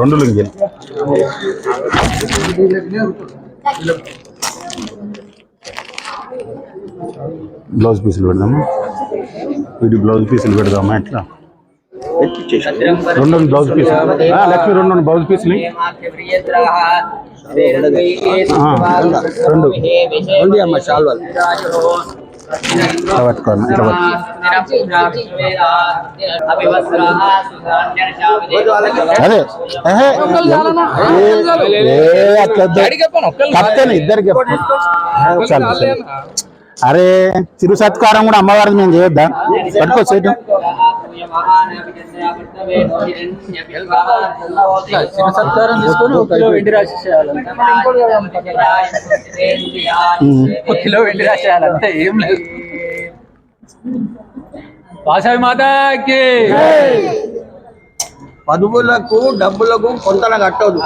రెండు లుంగీలు. బ్లౌజ్ పీసులు పెడదామా. వీటి బ్లౌజ్ పీసులు పెడదామా ఎట్లా? రెండు బ్లౌజ్ పీసులు. లక్ష్మి రెండు బ్లౌజ్ పీసులు. రెండు. రెండు అమ్మ శాల్వాలు ఇట్లా పట్టుకోండి ఇట్లా అదే అట్లా వద్దు. కప్తాను ఇద్దరికి చెప్పు. చాలు చాలు. అరే తిరు సత్కారం కూడా అమ్మవారిని మేము చేయొద్దా పట్టుకో సత్కారం తీసుకొని ఒక కిలో వెండి రాసి ఒక కిలో వెండి ఏం లేదు వాసవి మాతకి పదువులకు డబ్బులకు కొంత కట్టదు